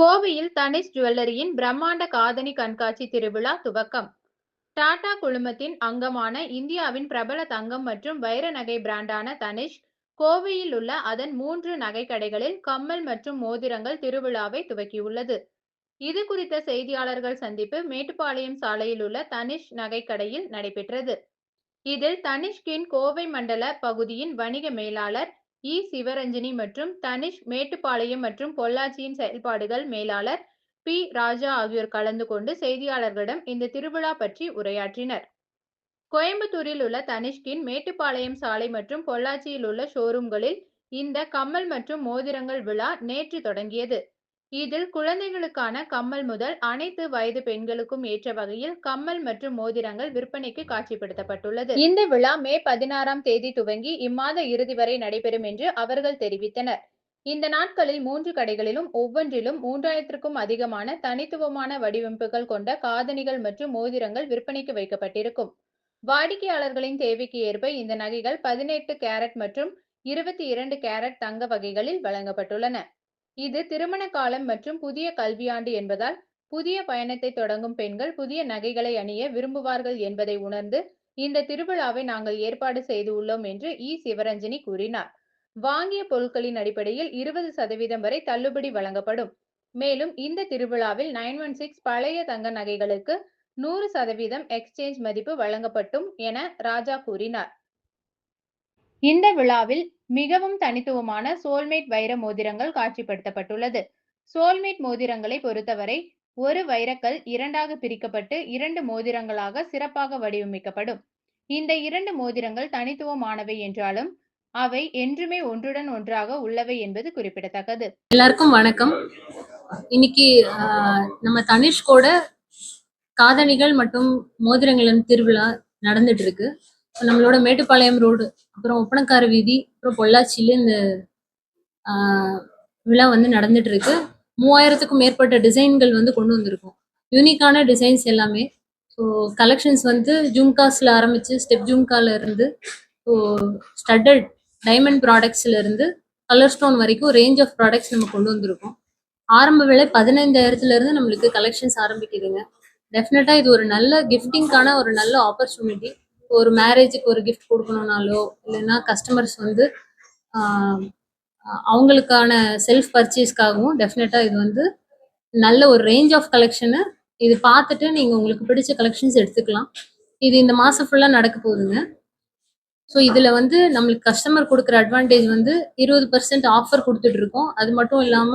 கோவையில் தனிஷ் ஜுவல்லரியின் பிரம்மாண்ட காதணி கண்காட்சி திருவிழா துவக்கம். டாடா குழுமத்தின் அங்கமான இந்தியாவின் பிரபல தங்கம் மற்றும் வைர நகை பிராண்டான தனிஷ் கோவையில் உள்ள அதன் மூன்று நகைக்கடைகளில் கம்மல் மற்றும் மோதிரங்கள் திருவிழாவை துவக்கியுள்ளது. இது குறித்த செய்தியாளர்கள் சந்திப்பு மேட்டுப்பாளையம் சாலையில் உள்ள தனிஷ் நகைக்கடையில் நடைபெற்றது. இதில் தனிஷ்கின் கோவை மண்டல பகுதியின் வணிக மேலாளர் இ. சிவரஞ்சனி மற்றும் தனிஷ் மேட்டுப்பாளையம் மற்றும் பொள்ளாச்சியின் செயல்பாடுகள் மேலாளர் பி. ராஜா ஆகியோர் கலந்து கொண்டு செய்தியாளர்களிடம் இந்த திருவிழா பற்றி உரையாற்றினர். கோயம்புத்தூரில் உள்ள தனிஷ்கின் மேட்டுப்பாளையம் சாலை மற்றும் பொள்ளாச்சியில் உள்ள ஷோரூம்களில் இந்த கம்மல் மற்றும் மோதிரங்கள் விழா நேற்று தொடங்கியது. இதில் குழந்தைகளுக்கான கம்மல் முதல் அனைத்து வயது பெண்களுக்கும் ஏற்ற வகையில் கம்மல் மற்றும் மோதிரங்கள் விற்பனைக்கு காட்சிப்படுத்தப்பட்டுள்ளது. இந்த விழா மே பதினாறாம் தேதி துவங்கி இம்மாத இறுதி வரை நடைபெறும் என்று அவர்கள் தெரிவித்தனர். இந்த நாட்களில் மூன்று கடைகளிலும் ஒவ்வொன்றிலும் மூன்றாயிரத்திற்கும் அதிகமான தனித்துவமான வடிவமைப்புகள் கொண்ட காதணிகள் மற்றும் மோதிரங்கள் விற்பனைக்கு வைக்கப்பட்டிருக்கும். வாடிக்கையாளர்களின் தேவைக்கு ஏற்ப இந்த நகைகள் பதினெட்டு கேரட் மற்றும் இருபத்தி இரண்டு கேரட் தங்க வகைகளில் வழங்கப்பட்டுள்ளன. இது திருமண காலம் மற்றும் புதிய கல்வியாண்டு என்பதால் புதிய பயணத்தை தொடங்கும் பெண்கள் புதிய நகைகளை அணிய விரும்புவார்கள் என்பதை உணர்ந்து இந்த திருவிழாவை நாங்கள் ஏற்பாடு செய்து உள்ளோம் என்று இ. சிவரஞ்சனி கூறினார். வாங்கிய பொருட்களின் அடிப்படையில் இருபது சதவீதம் வரை தள்ளுபடி வழங்கப்படும். மேலும் இந்த திருவிழாவில் நைன் ஒன் சிக்ஸ் பழைய தங்க நகைகளுக்கு நூறு சதவீதம் எக்ஸ்சேஞ்ச் மதிப்பு வழங்கப்பட்டும் என ராஜா கூறினார். இந்த விழாவில் மிகவும் தனித்துவமான சோல்மேட் வைர மோதிரங்கள் காட்சிப்படுத்தப்பட்டுள்ளது. சோல்மேட் மோதிரங்களை பொறுத்தவரை ஒரு வைரக்கல் இரண்டாக பிரிக்கப்பட்டு இரண்டு மோதிரங்களாக சிறப்பாக வடிவமைக்கப்படும். இந்த இரண்டு மோதிரங்கள் தனித்துவமானவை என்றாலும் அவை என்றுமே ஒன்றுடன் ஒன்றாக உள்ளவை என்பது குறிப்பிடத்தக்கது. எல்லாருக்கும் வணக்கம். இன்னைக்கு ஆஹ், நம்ம தனிஷ்கோட காதணிகள் மற்றும் மோதிரங்களின் திருவிழா நடந்துட்டு இருக்கு. நம்மளோட மேட்டுப்பாளையம் ரோடு அப்புறம் ஒப்பனக்கார வீதி அப்புறம் பொள்ளாச்சியில இந்த ஆஹ், விழா வந்து நடந்துட்டு இருக்கு மூவாயிரத்துக்கும் மேற்பட்ட டிசைன்கள் வந்து கொண்டு வந்திருக்கோம். யூனிக்கான டிசைன்ஸ் எல்லாமே. ஸோ கலெக்ஷன்ஸ் வந்து ஜும்காஸ்ல ஆரம்பிச்சு ஸ்டெப் ஜும்கால இருந்து ஸோ ஸ்டட்டட் டைமண்ட் ப்ராடக்ட்ஸ்ல இருந்து கலர் ஸ்டோன் வரைக்கும் ரேஞ்ச் ஆஃப் ப்ராடக்ட்ஸ் நம்ம கொண்டு வந்திருக்கோம். ஆரம்ப விலை பதினைந்தாயிரத்துல இருந்து நம்மளுக்கு கலெக்ஷன்ஸ் ஆரம்பிக்குதுங்க. டெஃபினட்டா இது ஒரு நல்ல கிஃப்டிங்கான ஒரு நல்ல ஆப்பர்ச்சுனிட்டி ஒரு மேரேஜுக்கு ஒரு கிஃப்ட் கொடுக்கணும்னாலோ இல்லைன்னா கஸ்டமர்ஸ் வந்து அவங்களுக்கான செல்ஃப் பர்ச்சேஸ்க்காகவும் டெஃபினட்டாக இது வந்து நல்ல ஒரு ரேஞ்ச் ஆஃப் கலெக்ஷனு இது பார்த்துட்டு நீங்க உங்களுக்கு பிடிச்ச கலெக்ஷன்ஸ் எடுத்துக்கலாம். இது இந்த மாசம் ஃபுல்லா நடக்க போகுதுங்க. ஸோ இதுல வந்து நம்மளுக்கு கஸ்டமர் கொடுக்குற அட்வான்டேஜ் வந்து இருபது பர்சன்ட் ஆஃபர் கொடுத்துட்ருக்கோம் அது மட்டும் இல்லாம